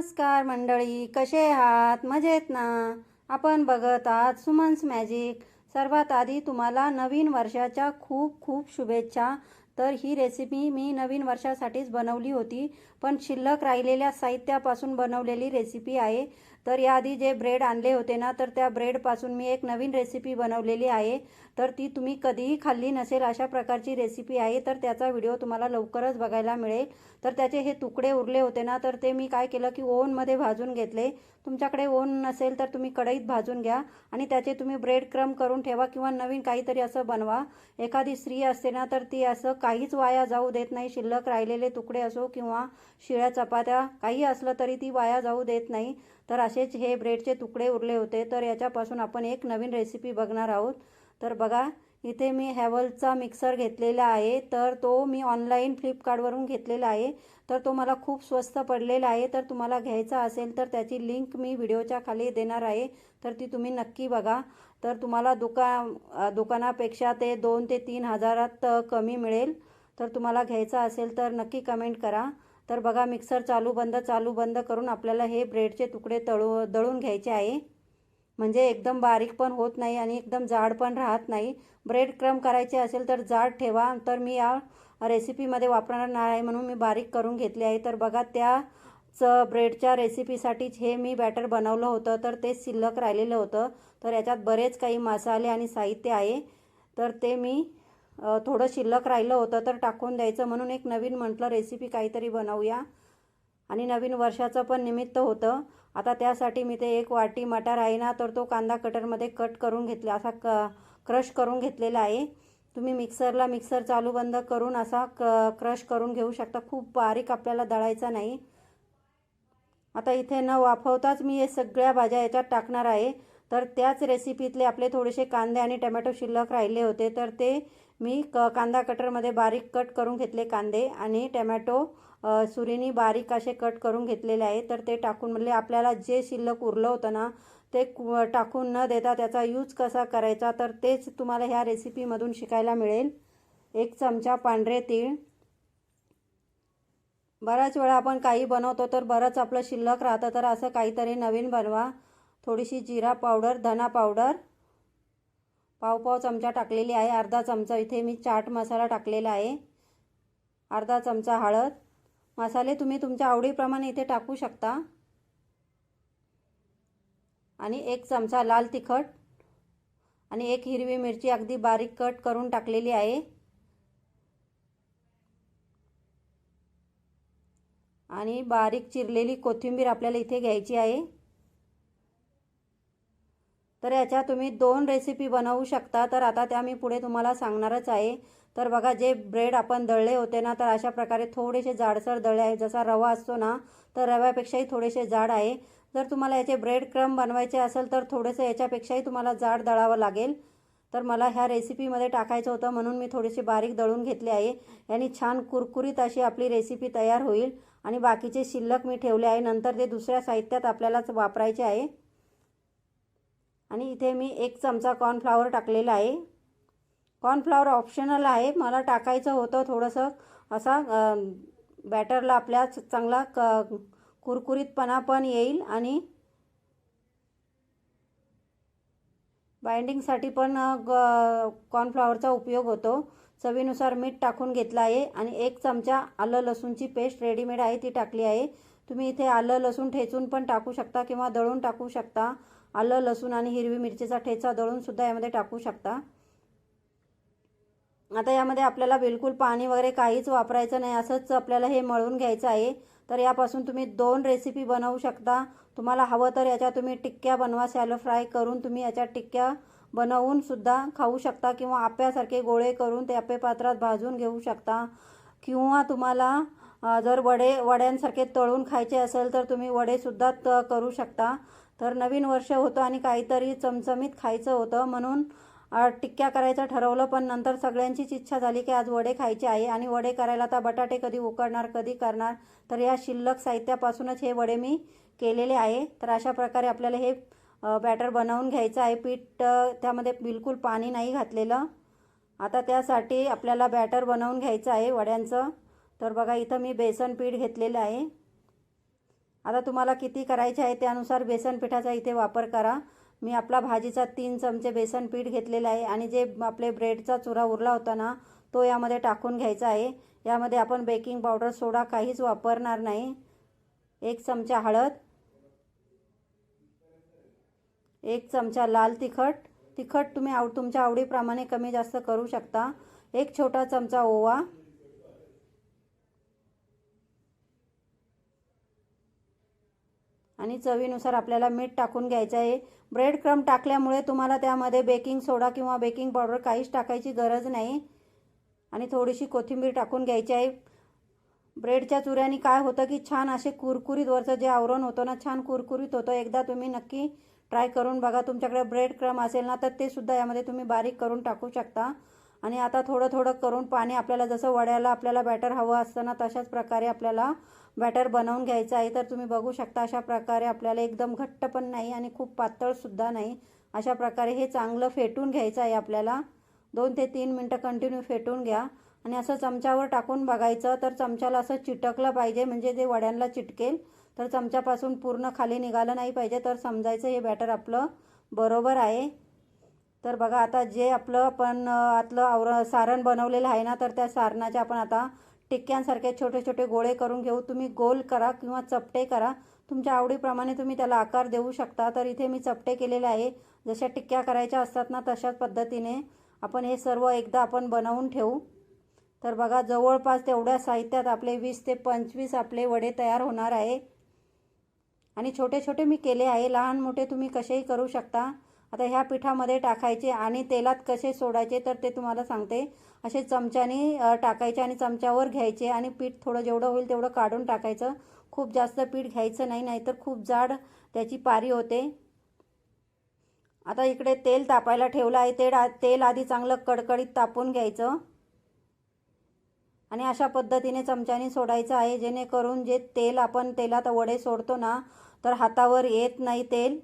नमस्कार मंडळी कसे आहात? मजेत ना? आपण बघत आहात सुमन्स मॅजिक. सर्वात आधी तुम्हाला नवीन वर्षाच्या खूप खूप शुभेच्छा. तर ही रेसिपी मी नवीन वर्षासाठीच बनवली होती. पण शिल्लक राहिलेल्या साहित्यापासून बनवलेली रेसिपी आहे. तर याआधी जे ब्रेड आणले होते ना तर त्या ब्रेडपासून मी एक नवीन रेसिपी बनवलेली आहे. तर ती तुम्ही कधीही खाल्ली नसेल अशा प्रकारची रेसिपी आहे तर त्याचा व्हिडिओ तुम्हाला लवकरच बघायला मिळेल. तर त्याचे हे तुकडे उरले होते ना तर ते मी काय केलं की ओव्हनमध्ये भाजून घेतले. तुमच्याकडे ओव्हन नसेल तर तुम्ही कढईत भाजून घ्या आणि त्याचे तुम्ही ब्रेड क्रम करून ठेवा किंवा नवीन काहीतरी असं बनवा. एखादी स्त्री असते ना तर ती असं काहीच वाया जाऊ देत नाही शिल्लक राहिलेले तुकडे असो किंवा शिळ्या चपात्या काही असलं तरी ती वाया जाऊ देत नाही. तर असेच हे ब्रेडचे तुकडे उरले होते. तर याच्यापासून आपण एक नवीन रेसिपी बघणार आहोत. तर बघा इथे मी हॅवलचा मिक्सर घेतलेला आहे. तर तो मी ऑनलाईन फ्लिपकार्टवरून घेतलेला आहे. तर तो मला खूप स्वस्त पडलेला आहे. तर तुम्हाला घ्यायचा असेल तर त्याची लिंक मी व्हिडिओच्या खाली देणार आहे. तर ती तुम्ही नक्की बघा. तर तुम्हाला दुका दुकानापेक्षा ते दोन ते तीन हजारात कमी मिळेल. तर तुम्हाला घ्यायचा असेल तर नक्की कमेंट करा. तर बघा मिक्सर चालू बंद चालू बंद करून आपल्याला हे ब्रेडचे तुकडे तळू दळून घ्यायचे आहे. म्हणजे एकदम बारीक पण होत नाही आणि एकदम जाड पण राहत नाही. ब्रेड क्रम करायचे असेल तर जाड ठेवा. तर मी या रेसिपीमध्ये वापरणार नाही म्हणून मी बारीक करून घेतले आहे. तर बघा त्याच ब्रेडच्या रेसिपीसाठीच हे मी बॅटर बनवलं होतं. तर ते शिल्लक राहिलेलं होतं. तर याच्यात बरेच काही मसाले आणि साहित्य आहे. तर ते मी थोडं शिल्लक राहिलं होतं तर टाकून द्यायचं. म्हणून एक नवीन म्हटलं रेसिपी काहीतरी बनवूया. आणि नवीन वर्षाचं पण निमित्त होतं. आता त्यासाठी मी ते एक वाटी मटार आहे ना तर तो कांदा कटरमध्ये कट करून घेतला असा क क्रश करून घेतलेला आहे. तुम्ही मिक्सरला मिक्सर चालू बंद करून असा क क्रश करून घेऊ शकता. खूप बारीक आपल्याला दळायचा नाही. आता इथे न वाफवताच मी हे सगळ्या भाज्या याच्यात टाकणार आहे. तर त्याच रेसिपीतले आपले थोडेसे कांदे आणि टमॅटो शिल्लक राहिले होते. तर ते मी क कांदा कटरमध्ये बारीक कट करून घेतले कांदे आणि टमॅटो सुरीनी बारीक असे कट करून घेतलेले आहे. तर ते टाकून म्हणजे आपल्याला जे शिल्लक उरलं होतं ना ते टाकून न देता त्याचा यूज कसा करायचा तर तेच तुम्हाला ह्या रेसिपीमधून शिकायला मिळेल. एक चमचा पांढरे तीळ. बऱ्याच वेळा आपण काही बनवतो तर बरंच आपलं शिल्लक राहतं तर असं काहीतरी नवीन बनवा. थोडीशी जिरा पावडर धना पावडर. पाव पाव चमचा टाकलेली आहे. अर्धा चमचा इथे मी चाट मसाला टाकलेला आहे. अर्धा चमचा हळद. मसाले तुम्ही तुमच्या आवडीप्रमाणे इथे टाकू शकता. आणि एक चमचा लाल तिखट आणि एक हिरवी मिरची अगदी बारीक कट करून टाकलेली आहे. आणि बारीक चिरलेली कोथिंबीर आपल्याला इथे घ्यायची आहे. तर याच्या तुम्ही दोन रेसिपी बनवू शकता. तर आता त्या मी पुढे तुम्हाला सांगणारच आहे. तर बघा जे ब्रेड आपण दळले होते ना तर अशा प्रकारे थोडेसे जाडसर दळले आहे जसा रवा असतो ना तर रव्यापेक्षाही थोडेसे जाड आहे. जर तुम्हाला याचे ब्रेड क्रम बनवायचे असेल तर थोडेसे याच्यापेक्षाही तुम्हाला जाड दळावं लागेल. तर मला ह्या रेसिपीमध्ये टाकायचं होतं म्हणून मी थोडीशी बारीक दळून घेतले आहे. याने छान कुरकुरीत अशी आपली रेसिपी तयार होईल. आणि बाकीचे शिल्लक मी ठेवले आहे. नंतर ते दुसऱ्या साहित्यात आपल्यालाच वापरायचे आहे. आणि इथे मी एक चमचा कॉर्नफ्लावर टाकलेला आहे. कॉर्नफ्लावर ऑप्शनल आहे. मला टाकायचं होतं थोडंसं. असा बॅटरला आपल्या चांगला क कुरकुरीतपणा पण येईल आणि बाइंडिंगसाठी पण ग कॉर्नफ्लावरचा उपयोग होतो. चवीनुसार मीठ टाकून घेतलं आहे आणि एक चमचा आलं लसूणची पेस्ट रेडीमेड आहे ती टाकली आहे. तुम्ही इथे आलं लसूण ठेचून पण टाकू शकता किंवा दळून टाकू शकता. आलं लसूण आणि हिरवी मिरचीचा ठेचा दळूनसुद्धा यामध्ये टाकू शकता. आता यामध्ये आपल्याला बिलकुल पाणी वगैरे काहीच वापरायचं नाही. असंच आपल्याला हे मळून घ्यायचं आहे. तर यापासून तुम्ही दोन रेसिपी बनवू शकता. तुम्हाला हवं तर याच्या तुम्ही टिक्क्या बनवा सॅलो फ्राय करून तुम्ही याच्या टिक्क्या बनवून सुद्धा खाऊ शकता किंवा आप्यासारखे गोळे करून ते आप्पे पात्रात भाजून घेऊ शकता. किंवा तुम्हाला जर वडे वड्यांसारखे तळून खायचे असेल तर तुम्ही वडेसुद्धा त करू शकता. तर नवीन वर्ष होतं आणि काहीतरी चमचमीत खायचं होतं म्हणून टिक्क्या करायचं ठरवलं. पण नंतर सगळ्यांचीच इच्छा झाली की आज वडे खायचे आहे आणि वडे करायला आता बटाटे कधी उकडणार कधी करणार. तर या शिल्लक साहित्यापासूनच हे वडे मी केलेले आहे. तर अशा प्रकारे आपल्याला हे बॅटर बनवून घ्यायचं आहे. पीठ त्यामध्ये बिलकुल पाणी नाही घातलेलं. आता त्यासाठी आपल्याला बॅटर बनवून घ्यायचं आहे वड्यांचं. तर बघा इथं मी बेसन पीठ घेतलेलं आहे. आता तुम्हाला किती करायचे आहे त्यानुसार बेसन पिठाचा इथे वापर करा. मी आपला भाजीचा तीन चमचे बेसन पीठ घेतलेलं आहे आणि जे आपले ब्रेडचा चुरा उरला होता ना तो यामध्ये टाकून घ्यायचा आहे. यामध्ये आपण बेकिंग पावडर सोडा काहीच वापरणार नाही. एक चमचा हळद एक चमचा लाल तिखट. तिखट तुम्ही आव तुमच्या आवडीप्रमाणे कमी जास्त करू शकता. एक छोटा चमचा ओवा आणि चवीनुसार आपल्याला मीठ टाकून घ्यायचं आहे. ब्रेड क्रम टाकल्यामुळे तुम्हाला त्यामध्ये बेकिंग सोडा किंवा बेकिंग पावडर काहीच टाकायची गरज नाही. आणि थोडीशी कोथिंबीर टाकून घ्यायची आहे. ब्रेडच्या चुऱ्याने काय होतं की छान असे कुरकुरीत वरचं जे आवरण होतं ना छान कुरकुरीत होतं. एकदा तुम्ही नक्की ट्राय करून बघा. तुमच्याकडे ब्रेड क्रम असेल ना तर ते सुद्धा यामध्ये तुम्ही बारीक करून टाकू शकता. आणि आता थोडं थोडं करून पाणी आपल्याला जसं वड्याला आपल्याला बॅटर हवं असतं ना तशाच प्रकारे आपल्याला बॅटर बनवून घ्यायचं आहे. तर तुम्ही बघू शकता अशा प्रकारे आपल्याला एकदम घट्ट पण नाही आणि खूप पातळसुद्धा नाही. अशा प्रकारे हे चांगलं फेटून घ्यायचं आहे आपल्याला. दोन ते तीन मिनटं कंटिन्यू फेटून घ्या. आणि असं चमच्यावर टाकून बघायचं तर चमच्याला असं चिटकलं पाहिजे म्हणजे ते वड्यांना चिटकेल तर चमच्यापासून पूर्ण खाली निघालं नाही पाहिजे. तर समजायचं हे बॅटर आपलं बरोबर आहे. तर बघा आता जे आपलं आपण आतलं आवर सारण बनवलेलं आहे ना तर त्या सारणाचे आपण आता टिक्क्यांसारखे छोटे छोटे गोळे करून घेऊ. तुम्ही गोल करा किंवा चपटे करा. तुमच्या आवडीप्रमाणे तुम्ही त्याला आकार देऊ शकता. तर इथे मी चपटे केलेले आहे. जशा टिक्क्या करायच्या असतात ना तशाच पद्धतीने आपण हे सर्व एकदा आपण बनवून ठेवू. तर बघा जवळपास तेवढ्या साहित्यात आपले वीस ते पंचवीस आपले वडे तयार होणार आहे. आणि छोटे छोटे मी केले आहे. लहान मोठे तुम्ही कसेही करू शकता. आता ह्या पिठामध्ये टाकायचे आणि तेलात कसे सोडायचे तर ते तुम्हाला सांगते. असे चमच्याने टाकायचे आणि चमच्यावर घ्यायचे आणि पीठ थोडं जेवढं होईल तेवढं काढून टाकायचं. खूप जास्त पीठ घ्यायचं नाही नाहीतर खूप जाड त्याची पारी होते. आता इकडे तेल तापायला ठेवलं आहे. ते तेल आधी चांगलं कडकडीत तापून घ्यायचं. आणि अशा पद्धतीने चमच्याने सोडायचं आहे जेणेकरून जे तेल आपण तेलात वडे सोडतो ना तर हातावर येत नाही तेल.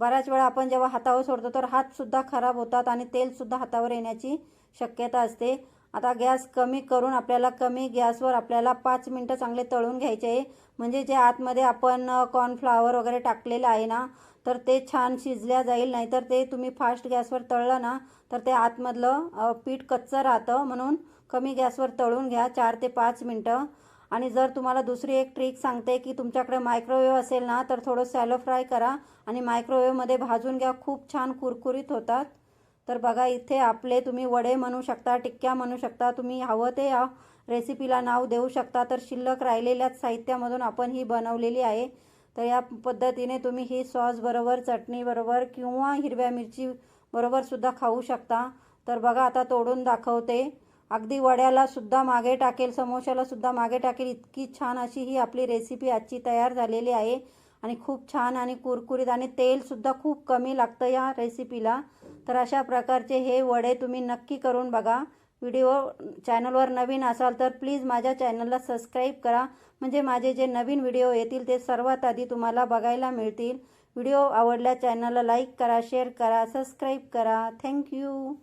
बऱ्याच वेळा आपण जेव्हा हातावर सोडतो तर हातसुद्धा खराब होतात आणि तेलसुद्धा हातावर येण्याची शक्यता असते. आता गॅस कमी करून आपल्याला कमी गॅसवर आपल्याला पाच मिनटं चांगले तळून घ्यायचे. आहे म्हणजे जे आतमध्ये आपण कॉर्नफ्लावर वगैरे टाकलेलं आहे ना तर ते छान शिजल्या जाईल नाहीतर ते तुम्ही फास्ट गॅसवर तळलं ना तर ते आतमधलं पीठ कच्चं राहतं. म्हणून कमी गॅसवर तळून घ्या चार ते पाच मिनटं. आणि जर तुम्हाला दुसरी एक ट्रिक सांगते की तुमच्याकडे मायक्रोवेव्ह असेल ना तर थोडं सॅलो फ्राय करा. आणि मायक्रोवेव्हमध्ये भाजून घ्या खूप छान कुरकुरीत होतात. तर बघा इथे आपले तुम्ही वडे म्हणू शकता टिक्क्या म्हणू शकता तुम्ही हवं ते या रेसिपीला नाव देऊ शकता. तर शिल्लक राहिलेल्याच साहित्यामधून आपण ही बनवलेली आहे. तर या पद्धतीने तुम्ही ही सॉस बरोबर चटणीबरोबर किंवा हिरव्या मिरची बरोबरसुद्धा खाऊ शकता. तर बघा आता तोडून दाखवते. अगदी वड्याला सुद्धा मागे टाकेल समोशाला सुद्धा मागे टाकेल. इतकी छान अशी ही आपली रेसिपी आजची तयार झालेली आहे. आणि खूप छान आणि कुरकुरीत आणि तेलसुद्धा खूप कमी लागतं या रेसिपीला तर अशा प्रकारचे हे वडे तुम्ही नक्की करून बघा. व्हिडिओ चॅनलवर नवीन असाल तर प्लीज माझ्या चॅनलला सबस्क्राईब करा. म्हणजे माझे जे नवीन व्हिडिओ येतील ते सर्वात आधी तुम्हाला बघायला मिळतील. व्हिडिओ आवडल्या चॅनलला लाईक करा शेअर करा सबस्क्राईब करा. थँक्यू